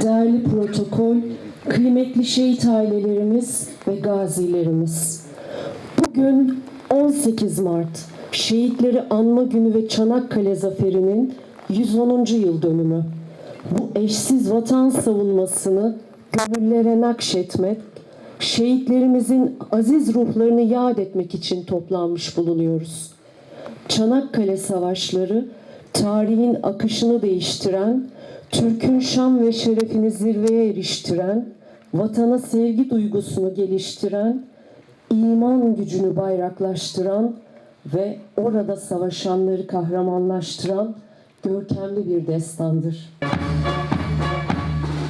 değerli protokol, kıymetli şehit ailelerimiz ve gazilerimiz. Bugün 18 Mart, şehitleri anma günü ve Çanakkale Zaferi'nin 110. yıl dönümü. Bu eşsiz vatan savunmasını gönüllere nakşetmek, şehitlerimizin aziz ruhlarını yad etmek için toplanmış bulunuyoruz. Çanakkale Savaşları tarihin akışını değiştiren, Türk'ün şan ve şerefini zirveye eriştiren, vatana sevgi duygusunu geliştiren, iman gücünü bayraklaştıran ve orada savaşanları kahramanlaştıran görkemli bir destandır.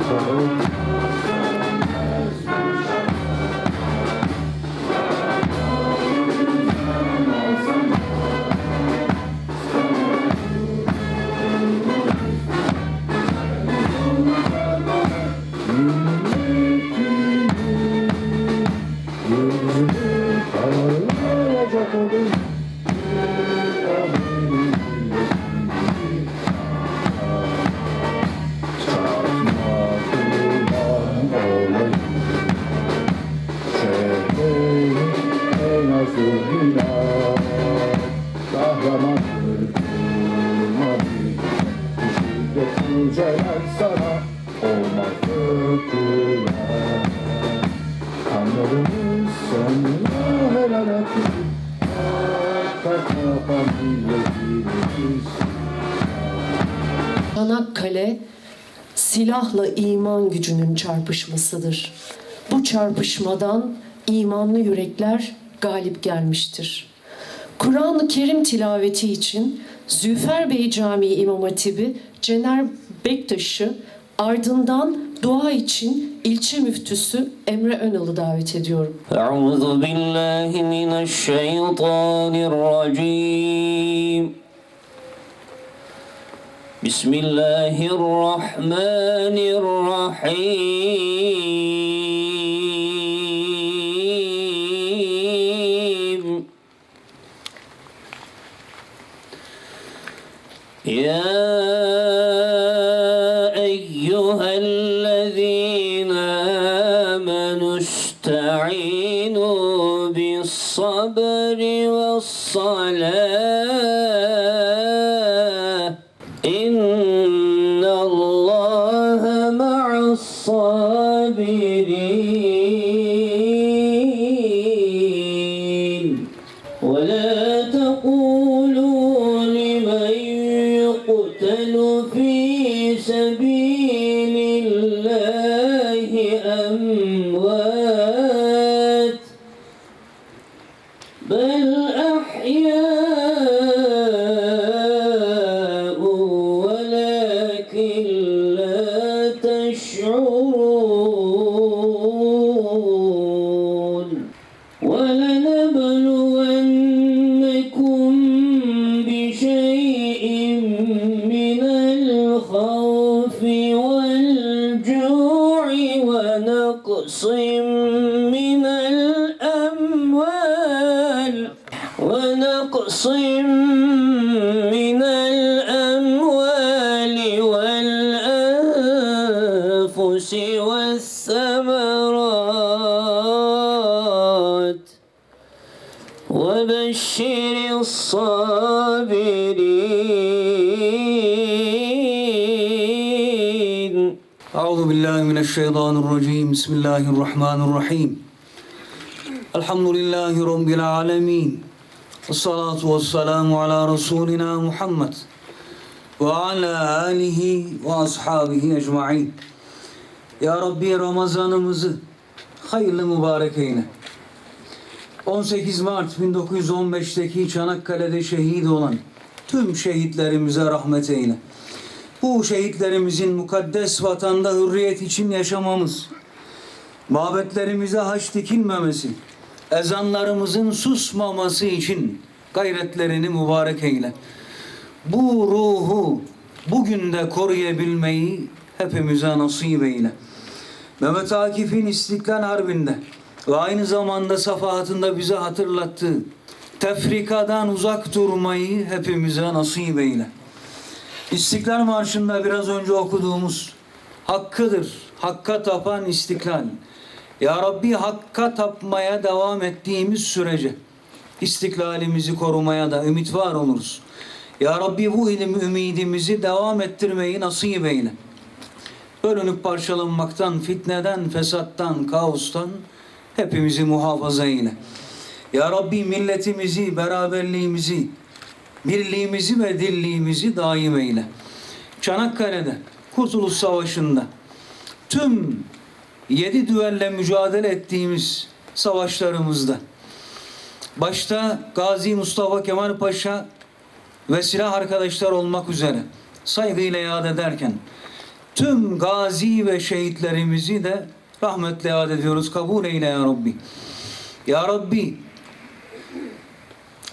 Yüceler çarpışmasıdır. Bu çarpışmadan imanlı yürekler galip gelmiştir. Kur'an-ı Kerim tilaveti için Zülfer Bey Camii İmam Hatibi Cener Bektaş'ı ardından dua için ilçe müftüsü Emre Önal'ı davet ediyorum. Euzu. بسم الله الرحمن الرحيم يا أيها الذين آمنوا استعينوا بالصبر والصلاة الصابرين. أعوذ بالله من الشيطان الرجيم. بسم الله الرحمن الرحيم. الحمد لله رب العالمين. والصلاة والسلام على رسولنا محمد وعلى آله وأصحابه أجمعين. Ya Rabbi Ramazanımızı hayırlı mübarek eyle. 18 Mart 1915'teki Çanakkale'de şehit olan tüm şehitlerimize rahmet eyle. Bu şehitlerimizin mukaddes vatanda hürriyet için yaşamamız, mabetlerimize haç dikilmemesi, ezanlarımızın susmaması için gayretlerini mübarek eyle. Bu ruhu bugün de koruyabilmeyi hepimize nasip eyle. Mehmet Akif'in İstiklal Harbi'nde ve aynı zamanda safahatında bize hatırlattığı tefrikadan uzak durmayı hepimize nasip eyle. İstiklal Marşı'nda biraz önce okuduğumuz hakkıdır. Hakka tapan istiklal. Ya Rabbi hakka tapmaya devam ettiğimiz sürece istiklalimizi korumaya da ümit var oluruz. Ya Rabbi bu ilim ümidimizi devam ettirmeyi nasip eyle. Bölünüp parçalanmaktan, fitneden, fesattan, kaostan hepimizi muhafaza eyle. Ya Rabbi milletimizi, beraberliğimizi, birliğimizi ve dirliğimizi daim eyle. Çanakkale'de, Kurtuluş Savaşı'nda tüm yedi düelle mücadele ettiğimiz savaşlarımızda başta Gazi Mustafa Kemal Paşa ve silah arkadaşlar olmak üzere saygıyla yad ederken tüm gazi ve şehitlerimizi de rahmetle yad ediyoruz. Kabul eyle ya Rabbi. Ya Rabbi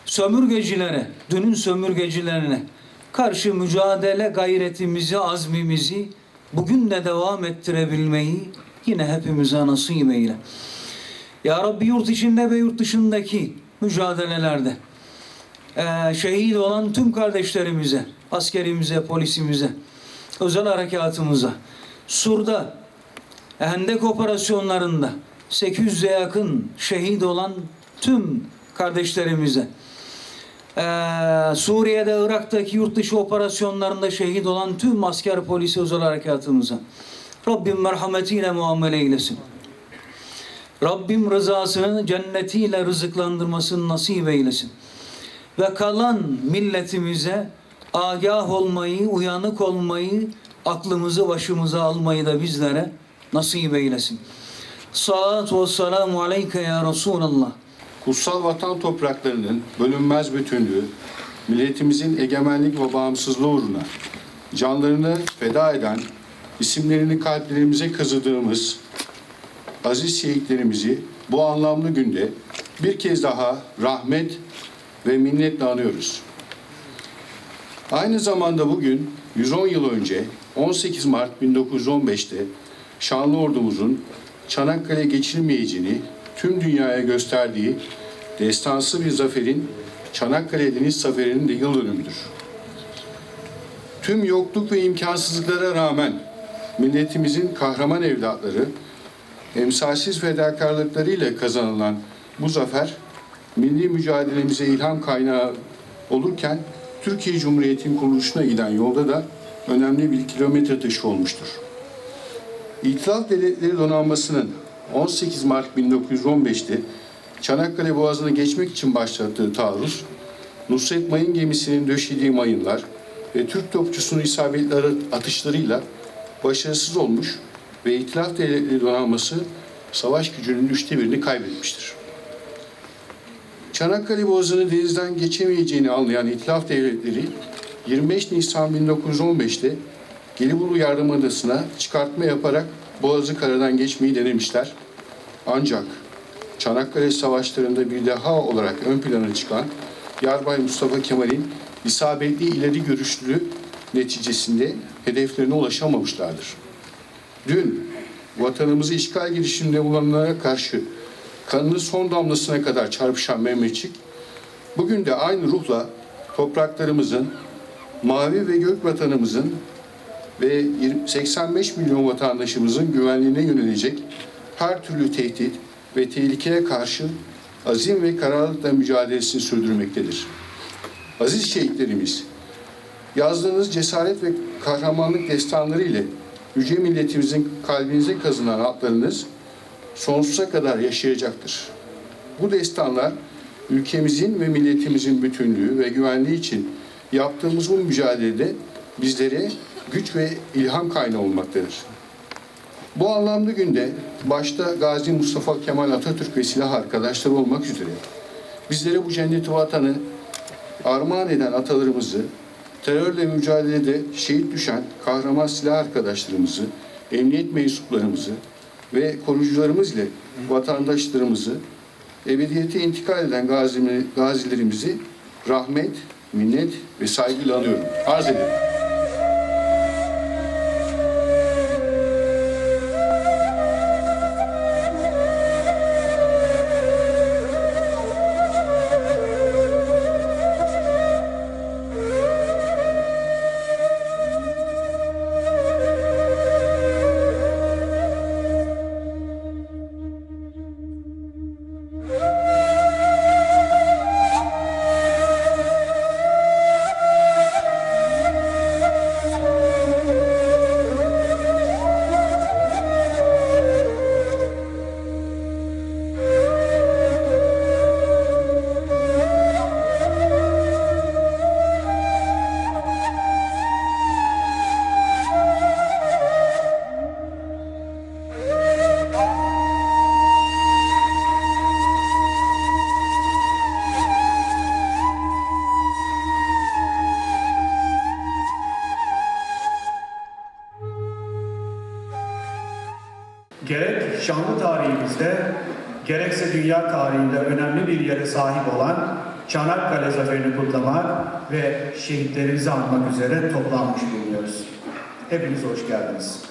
sömürgecilere, dünün sömürgecilerine karşı mücadele gayretimizi, azmimizi bugün de devam ettirebilmeyi yine hepimize nasip eyle. Ya Rabbi yurt içinde ve yurt dışındaki mücadelelerde eee, şehit olan tüm kardeşlerimize, askerimize, polisimize, özel harekatımıza, Sur'da, Hendek operasyonlarında 800'e yakın şehit olan tüm kardeşlerimize, Suriye'de, Irak'taki yurt dışı operasyonlarında şehit olan tüm asker, polisi, özel harekatımıza Rabbim merhametiyle muamele eylesin. Rabbim rızasını cennetiyle rızıklandırmasını nasip eylesin. Ve kalan milletimize agah olmayı, uyanık olmayı, aklımızı başımıza almayı da bizlere nasip eylesin. Salatu ve selamu aleyke ya Resulallah. Kutsal vatan topraklarının bölünmez bütünlüğü, milletimizin egemenlik ve bağımsızlığı uğruna canlarını feda eden, isimlerini kalplerimize kazıdığımız aziz şehitlerimizi bu anlamlı günde bir kez daha rahmet ve minnetle anıyoruz. Aynı zamanda bugün 110 yıl önce 18 Mart 1915'te şanlı ordumuzun Çanakkale geçilmeyeceğini tüm dünyaya gösterdiği destansı bir zaferin Çanakkale Deniz Zaferi'nin de yıl dönümüdür. Tüm yokluk ve imkansızlıklara rağmen milletimizin kahraman evlatları emsalsiz fedakarlıklarıyla kazanılan bu zafer milli mücadelemize ilham kaynağı olurken Türkiye Cumhuriyeti'nin kuruluşuna giden yolda da önemli bir kilometre taşı olmuştur. İtilaf Devletleri Donanması'nın 18 Mart 1915'te Çanakkale Boğazı'na geçmek için başlattığı taarruz, Nusret Mayın gemisinin döşediği mayınlar ve Türk topçusunun isabetli atışlarıyla başarısız olmuş ve İtilaf Devletleri Donanması savaş gücünün üçte birini kaybetmiştir. Çanakkale Boğazı'nı denizden geçemeyeceğini anlayan İtilaf Devletleri 25 Nisan 1915'te Gelibolu Yardım Adası'na çıkartma yaparak Boğazı karadan geçmeyi denemişler. Ancak Çanakkale Savaşları'nda bir deha olarak ön plana çıkan Yarbay Mustafa Kemal'in isabetli ileri görüşlülüğü neticesinde hedeflerine ulaşamamışlardır. Dün vatanımızı işgal girişiminde bulunanlara karşı kanını son damlasına kadar çarpışan Mehmetçik, bugün de aynı ruhla topraklarımızın, mavi ve gök vatanımızın ve 85 milyon vatandaşımızın güvenliğine yönelecek her türlü tehdit ve tehlikeye karşı azim ve kararlılıkla mücadelesini sürdürmektedir. Aziz şehitlerimiz, yazdığınız cesaret ve kahramanlık destanları ile yüce milletimizin kalbinize kazınan adlarınız sonsuza kadar yaşayacaktır. Bu destanlar ülkemizin ve milletimizin bütünlüğü ve güvenliği için yaptığımız bu mücadelede bizlere güç ve ilham kaynağı olmaktadır. Bu anlamda günde başta Gazi Mustafa Kemal Atatürk ve silah arkadaşları olmak üzere bizlere bu cenneti vatanı armağan eden atalarımızı, terörle mücadelede şehit düşen kahraman silah arkadaşlarımızı, emniyet mensuplarımızı ve koruyucularımız ile vatandaşlarımızı, ebediyete intikal eden gazilerimizi rahmet, minnet ve saygıyla anıyorum. Arz ederim. Sahip olan Çanakkale Zaferi'ni kutlamak ve şehitlerimizi anmak üzere toplanmış bulunuyoruz. Hepiniz hoş geldiniz.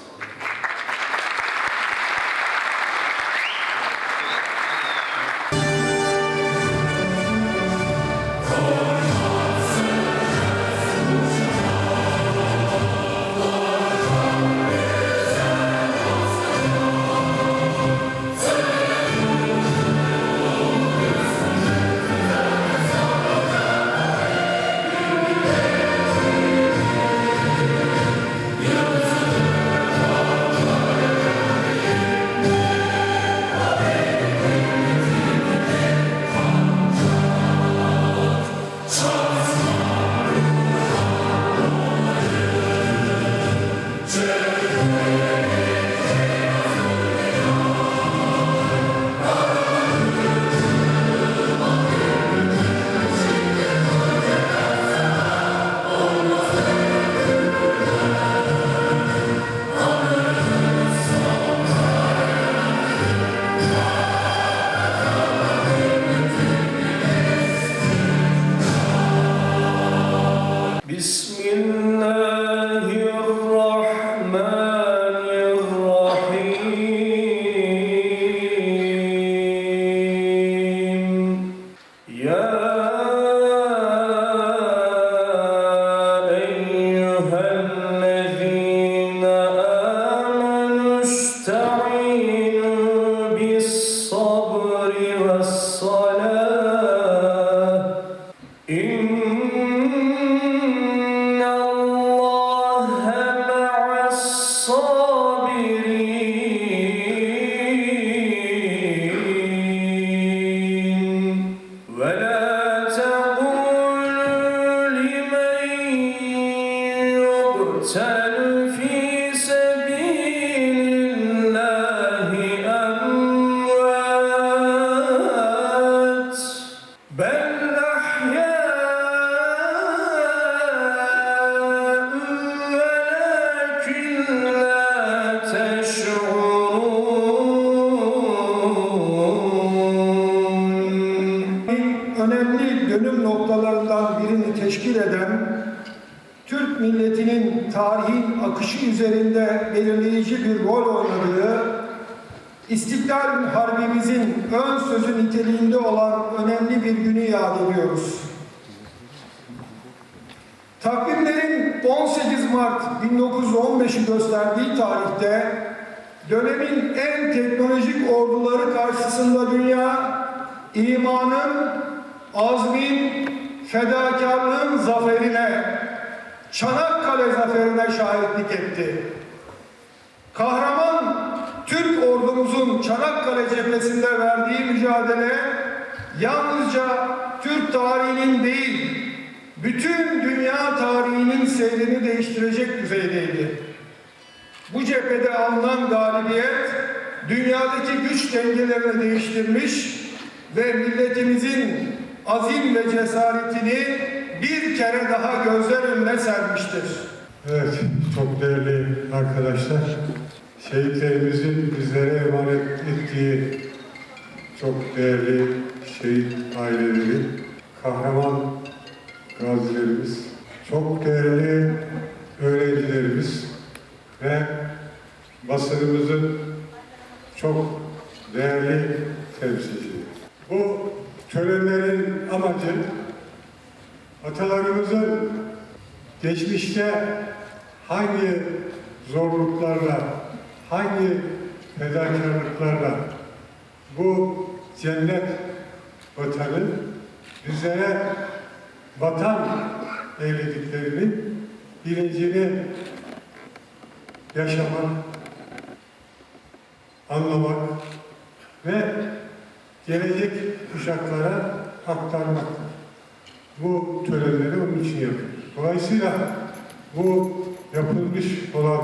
في üzerinde belirleyici bir rol oynadığı İstiklal Harbimizin ön sözü niteliğinde olan önemli bir günü yad ediyoruz. Takvimlerin 18 Mart 1915'i gösterdiği tarihte dönemin en teknolojik orduları karşısında dünya imanın, azmin, fedakarlığın zaferine, Çanakkale zaferine şahitlik etti. Kahraman Türk ordumuzun Çanakkale cephesinde verdiği mücadele yalnızca Türk tarihinin değil, bütün dünya tarihinin seyrini değiştirecek düzeydeydi. Bu cephede alınan galibiyet dünyadaki güç dengelerini değiştirmiş ve milletimizin azim ve cesaretini bir kere daha gözler önüne sermiştir. Evet, çok değerli arkadaşlar. Şehitlerimizin bizlere emanet ettiği çok değerli şehit aileleri, kahraman gazilerimiz, çok değerli öğrencilerimiz ve basınımızın çok değerli temsilcileri. Bu törenlerin amacı atalarımızın geçmişte hangi zorluklarla, hangi fedakarlıklarla bu cennet vatanı bizlere vatan eylediklerinin bilincini yaşamak, anlamak ve gelecek kuşaklara aktarmaktır. Bu törenleri onun için yapıyoruz. Dolayısıyla bu yapılmış olan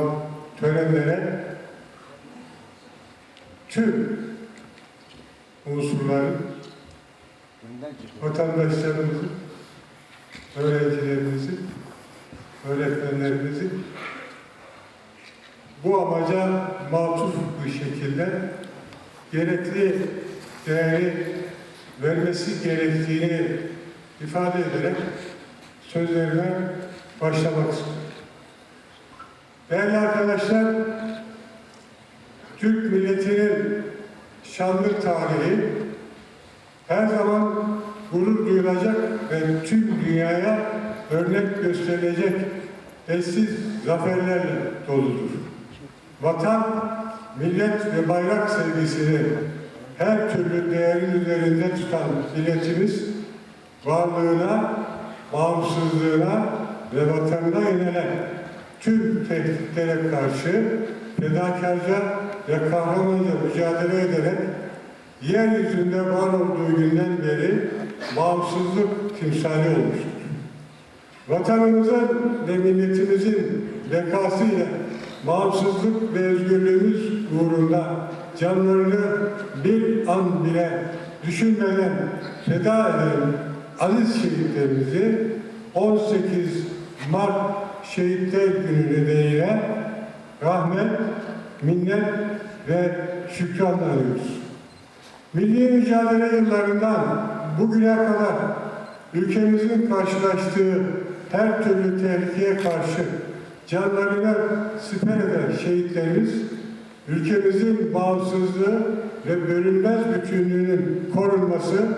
törenlere tüm unsurların vatandaşlarımızın, öğrencilerimizin, öğretmenlerimizin bu amaca matuf bir şekilde gerekli değeri vermesi gerektiğini ifade ederek sözlerime başlamak istiyorum. Değerli arkadaşlar, Türk milletinin şanlı tarihi her zaman gurur duyulacak ve tüm dünyaya örnek gösterilecek eşsiz zaferlerle doludur. Vatan, millet ve bayrak sevgisini her türlü değerin üzerinde tutan milletimiz varlığına, bağımsızlığına ve vatanına yönelen tüm tehditlere karşı fedakarca ve kahramanca mücadele ederek yeryüzünde var olduğu günden beri bağımsızlık timsali olmuştur. Vatanımızın ve milletimizin bekasıyla bağımsızlık ve özgürlüğümüz uğrunda canlarını bir an bile düşünmeden feda eden aziz şehitlerimizi 18 Mart Şehitler Günü nedeniyle rahmet, minnet ve şükran arıyoruz. Milli mücadele yıllarından bugüne kadar ülkemizin karşılaştığı her türlü tehlikeye karşı canlarını siper eden şehitlerimiz, ülkemizin bağımsızlığı ve bölünmez bütünlüğünün korunması,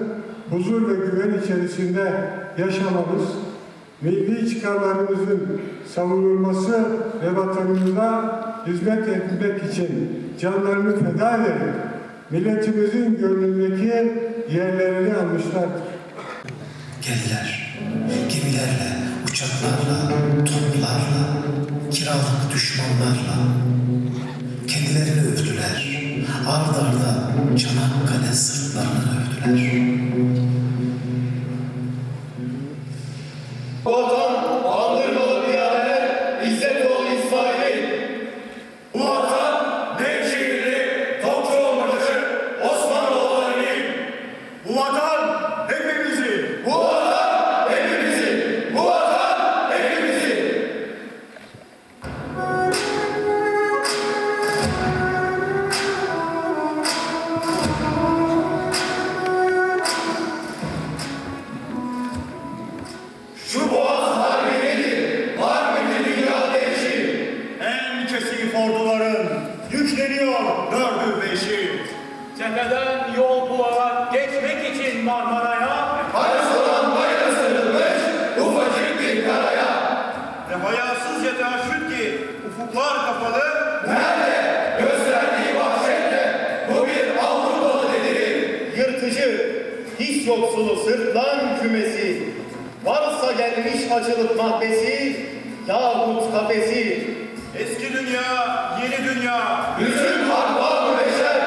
huzur ve güven içerisinde yaşamamız, milli çıkarlarımızın savunulması ve vatanımıza hizmet etmek için canlarını feda ederek milletimizin gönlündeki yerlerini almışlardır. Geldiler. Gemilerle, uçaklarla, toplarla, kiralık düşmanlarla. Kendilerini övdüler. Ard arda Çanakkale sırtlarını hiç yoksulu sırtlan kümesi, varsa gelmiş acılık mahbesi, yahut kafesi, eski dünya, yeni dünya Bütün mı beşer?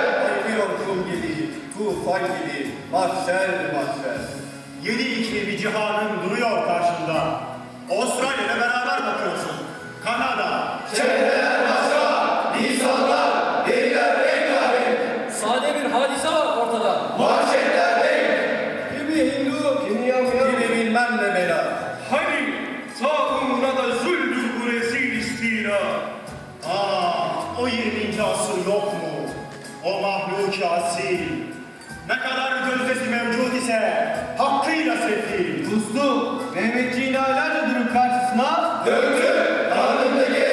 bir orkum gibi, tufan gibi, mahşer mahşer. Yedi iklimi cihanın duruyor karşında. Avustralya ile beraber bakıyorsun. Kanada, Çevreler O 20. asır yok mu? O mahluki asil. Ne kadar gözdesi mevcut ise hakkıyla sefil. Uslu, Mehmetçiğin aylarca durun karşısına, Döktü karnındaki